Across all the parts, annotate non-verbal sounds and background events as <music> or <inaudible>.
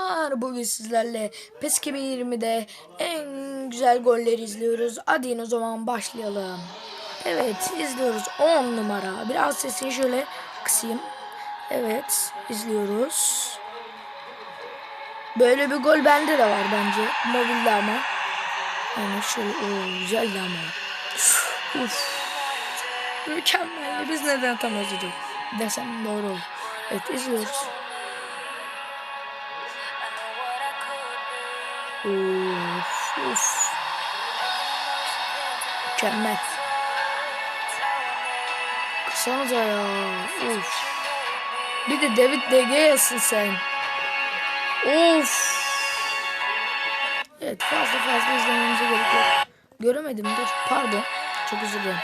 Merhabalar, Bugün sizlerle PES 2020'de en güzel golleri izliyoruz. Hadi o zaman başlayalım. Evet izliyoruz 10 numara. Biraz sesini şöyle kısayım. Evet izliyoruz. Böyle bir gol bende de var bence. Mobilde ama. Yani şöyle o güzeldi ama. Uf. Mükemmel. Biz neden atamıyoruz hocam? Desem doğru. Evet izliyoruz. Of, of. Mükemmel. Kısanıza ya. Of. Bir de David De Gea'sın sen. Of. Evet fazla fazla izlememize gerek yok. Göremedim dur. Pardon. Çok özür dilerim.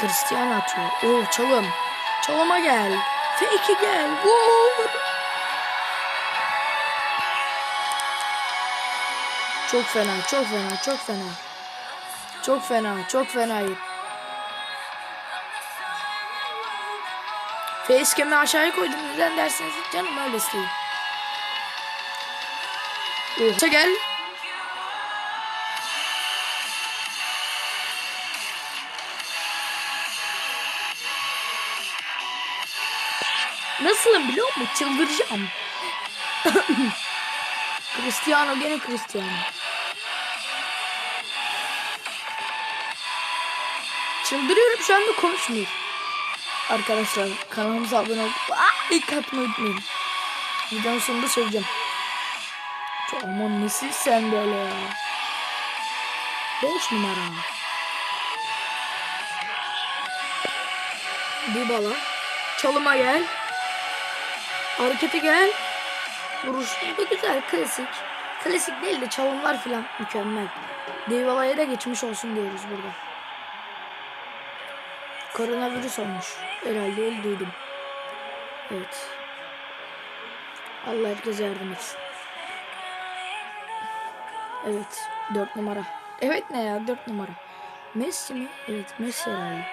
Cristiano atıyor. Oo çalım. Çalıma gel. F2 gel. Gol. Çok fena, çok fena, çok fena. Çok fena, çok fena. Facecam'i aşağıya koydum. Neden dersiniz? Canım öyle istedim. Oh. Gel. Nasılım biliyor musun? Çıldıracağım. <coughs> Cristiano gene Cristiano. Çıldırıyorum şu anda konuşmuyor. Arkadaşlar kanalımıza abone olup ilk atmayı unutmayın. Videonun sonunda söyleyeceğim. Çok aman nesin sen böyle ya. 5 numara. Dybala. Çalıma gel. Harekete gel. Vuruş. Bu güzel klasik. Klasik değil de çalımlar falan mükemmel. Dybala'ya da geçmiş olsun diyoruz burada. Koronavirüs olmuş. Herhalde öyle duydum. Evet. Allah herkese yardım etsin. Evet. Dört numara. Evet ne ya dört numara. Messi mi? Evet Messi herhalde.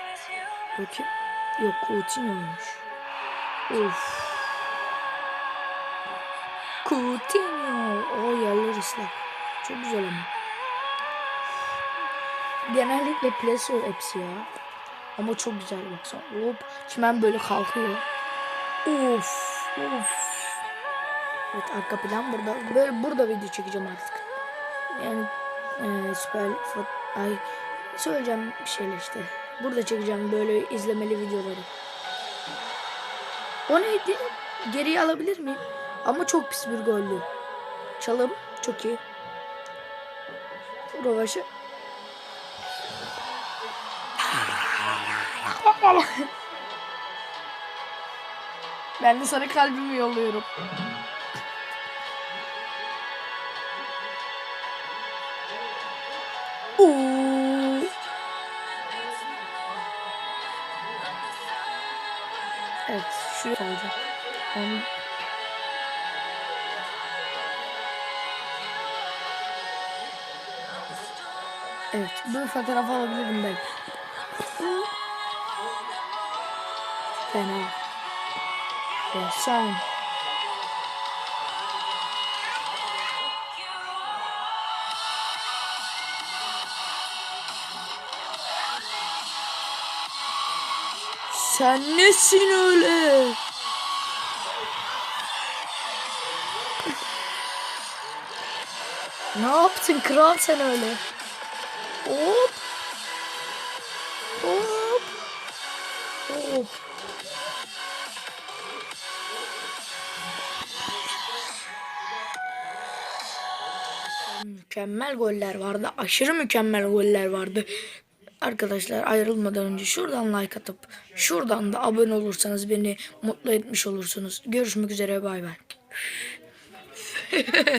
Bakayım. Yok Coutinho'ymuş. Of. Coutinho. O yerler ıslak. Çok güzel ama. Genellikle Plesio hepsi ya. Ama çok güzel baksana. Hop. Çimen böyle kalkıyor. Of. Of. Evet arka plan burada. Böyle burada video çekeceğim artık. Yani e, süper ay söyleyeceğim bir şeyler işte. Burada çekeceğim böyle izlemeli videoları. O neydi? Geriye alabilir miyim? Ama çok pis bir goldü. Çalım çok iyi. Rovaşı. Ben de sana kalbimi yolluyorum. Oo. Evet, şu olacak. Onu Evet, bu fotoğraf alabilirim ben. Fena. Sen. Sen nesin öyle? Ne yaptın kral sen öyle? Hop. Hop. Hop. Mükemmel goller vardı. Aşırı mükemmel goller vardı. Arkadaşlar ayrılmadan önce şuradan like atıp şuradan da abone olursanız beni mutlu etmiş olursunuz. Görüşmek üzere bay bay. <laughs>